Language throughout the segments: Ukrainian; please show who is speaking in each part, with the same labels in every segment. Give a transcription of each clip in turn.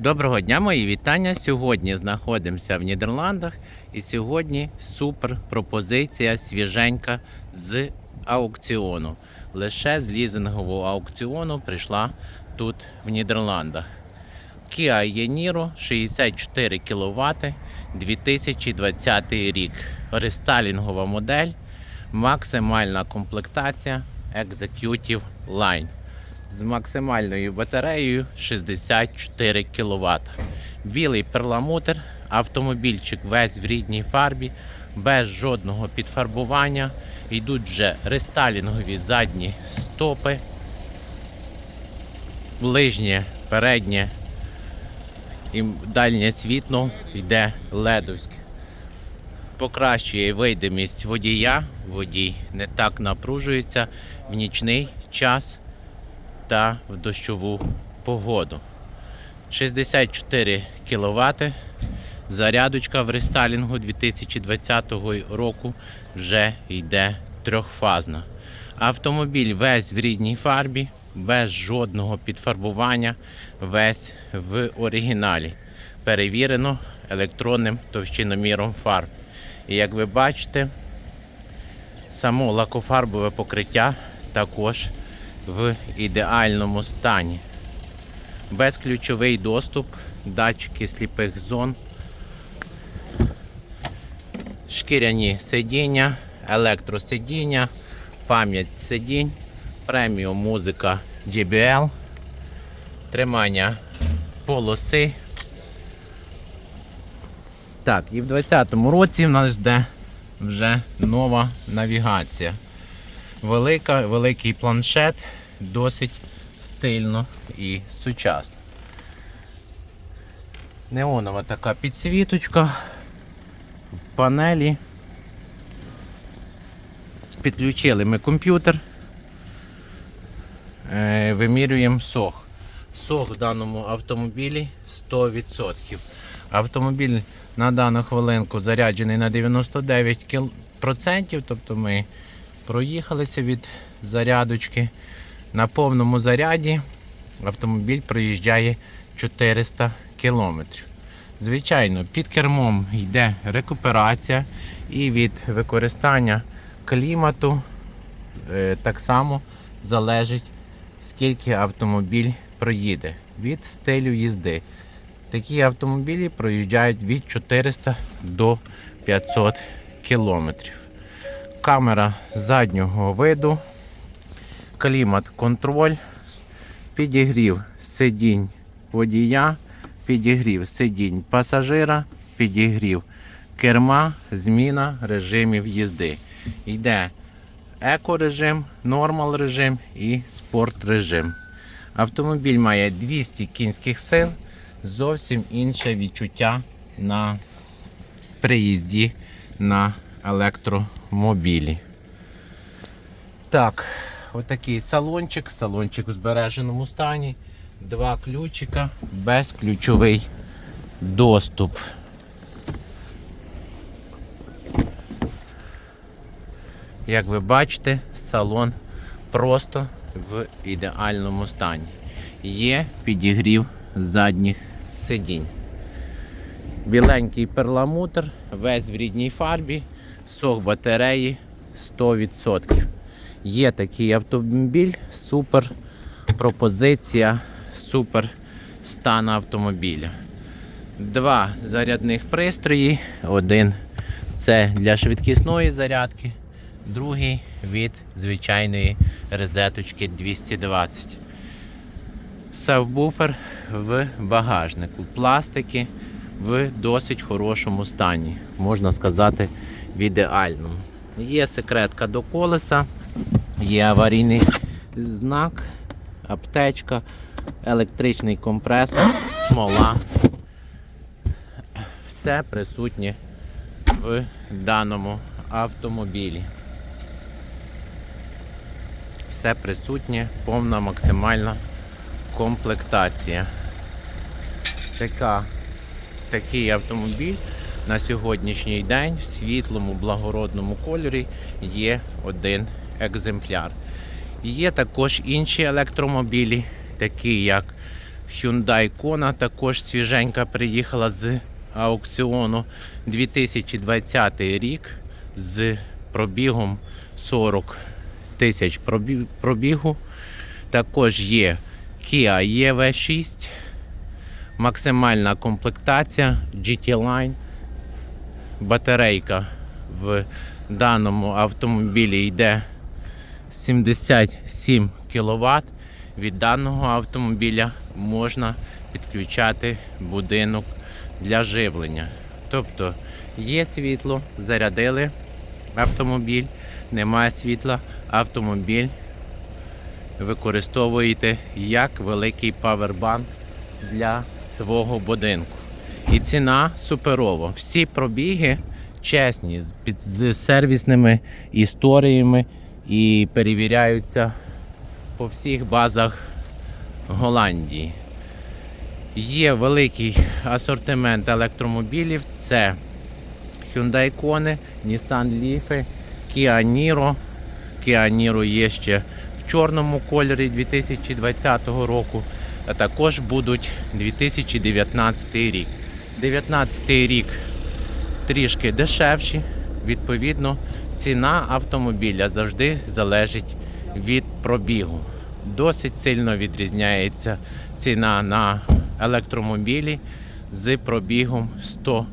Speaker 1: Доброго дня, мої вітання. Сьогодні знаходимося в Нідерландах і сьогодні супер пропозиція свіженька з аукціону. Лише з лізингового аукціону прийшла тут в Нідерландах. Kia Yeniro 64 кВт 2020 рік. Рестайлінгова модель, максимальна комплектація Executive Line з максимальною батареєю 64 кВт. Білий перламутр, автомобільчик весь в рідній фарбі, без жодного підфарбування. Йдуть вже рестайлінгові задні стопи, ближнє, переднє і дальнє світло йде ледовське. Покращує видимість водія, водій не так напружується в нічний час та в дощову погоду. 64 кВт. Зарядочка в рестайлінгу 2020 року вже йде трьохфазна. Автомобіль весь в рідній фарбі, без жодного підфарбування, весь в оригіналі. Перевірено електронним товщиноміром фарб. І як ви бачите, само лакофарбове покриття також в ідеальному стані. Безключовий доступ, датчики сліпих зон, шкіряні сидіння, електросидіння, пам'ять сидінь, преміум музика JBL, тримання полоси. Так, і в 2020 році в нас йде вже нова навігація. Велика, великий планшет, досить стильно і сучасно. Неонова така підсвіточка в панелі. Підключили ми комп'ютер. Е, Вимірюємо сох. Сох в даному автомобілі 100%. Автомобіль на дану хвилинку заряджений на 99%, тобто ми проїхалися від зарядочки. На повному заряді автомобіль проїжджає 400 км. Звичайно, під кермом йде рекуперація і від використання клімату е, так само залежить, скільки автомобіль проїде від стилю їзди. Такі автомобілі проїжджають від 400 до 500 кілометрів камера заднього виду, клімат-контроль, підігрів сидінь водія, підігрів сидінь пасажира, підігрів керма, зміна режимів їзди. Йде еко-режим, нормал режим і спорт режим. Автомобіль має 200 кінських сил, зовсім інше відчуття на приїзді на електромобілі. Так, отакий салончик, салончик в збереженому стані, два ключика, безключовий доступ. Як ви бачите, салон просто в ідеальному стані. Є підігрів задніх сидінь. Біленький перламутр, весь в рідній фарбі, сок батареї 100%. Є такий автомобіль, супер пропозиція, супер стан автомобіля. Два зарядних пристрої. Один це для швидкісної зарядки, другий від звичайної розеточки 220. Сабвуфер в багажнику. Пластики в досить хорошому стані, можна сказати, в ідеальному. Є секретка до колеса, є аварійний знак, аптечка, електричний компресор, смола. Все присутнє в даному автомобілі. Все присутнє, повна максимальна комплектація. Така такий автомобіль на сьогоднішній день в світлому благородному кольорі є один екземпляр. Є також інші електромобілі, такі як Hyundai Kona також свіженька приїхала з аукціону 2020 рік з пробігом 40 тисяч пробігу. Також є Kia EV6, максимальна комплектація GT Line. Батарейка в даному автомобілі йде 77 кВт. Від даного автомобіля можна підключати будинок для живлення. Тобто є світло, зарядили автомобіль, немає світла, автомобіль використовуєте як великий павербанк для свого будинку. І ціна суперова. Всі пробіги чесні, з, сервісними історіями і перевіряються по всіх базах Голландії. Є великий асортимент електромобілів. Це Hyundai Kona, Nissan Leaf, Kia Niro. Kia Niro є ще в чорному кольорі 2020 року, а також будуть 2019 рік. 2019 рік трішки дешевші, відповідно, ціна автомобіля завжди залежить від пробігу. Досить сильно відрізняється ціна на електромобілі з пробігом 100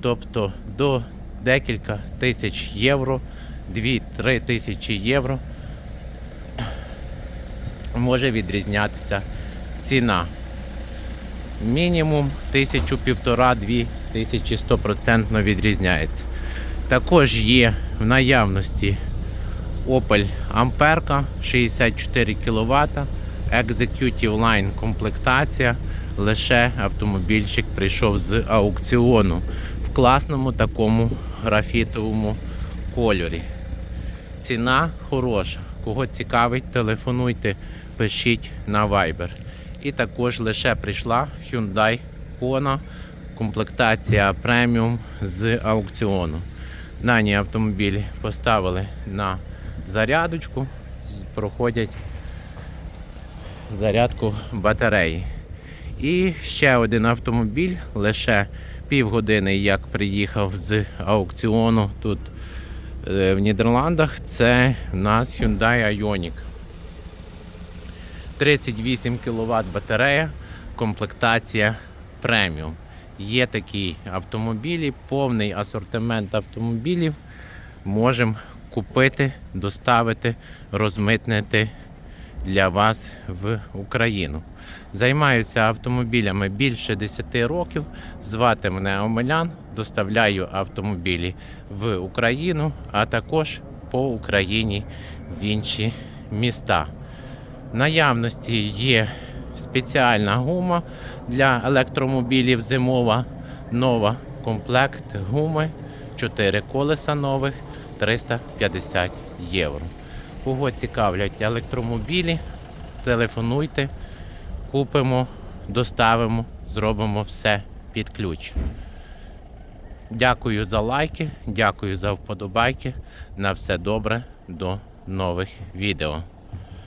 Speaker 1: Тобто до декілька тисяч євро, 2-3 тисячі євро може відрізнятися ціна. Мінімум тисячу півтора-дві тисячі стопроцентно відрізняється. Також є в наявності Opel Amperka 64 кВт, Executive Line комплектація. Лише автомобільчик прийшов з аукціону в класному такому графітовому кольорі. Ціна хороша. Кого цікавить, телефонуйте, пишіть на Viber. І також лише прийшла Hyundai Kona, комплектація преміум з аукціону. Дані автомобілі поставили на зарядочку, проходять зарядку батареї. І ще один автомобіль, лише півгодини, як приїхав з аукціону тут е, в Нідерландах, це у нас Hyundai Ioniq. 38 кВт батарея, комплектація преміум. Є такі автомобілі, повний асортимент автомобілів. Можемо купити, доставити, розмитнити для вас в Україну. Займаюся автомобілями більше 10 років. Звати мене Омелян, доставляю автомобілі в Україну, а також по Україні в інші міста. Наявності є спеціальна гума для електромобілів зимова, нова комплект гуми, 4 колеса нових 350 євро. Кого цікавлять електромобілі, телефонуйте, купимо, доставимо, зробимо все під ключ. Дякую за лайки, дякую за вподобайки. На все добре, до нових відео.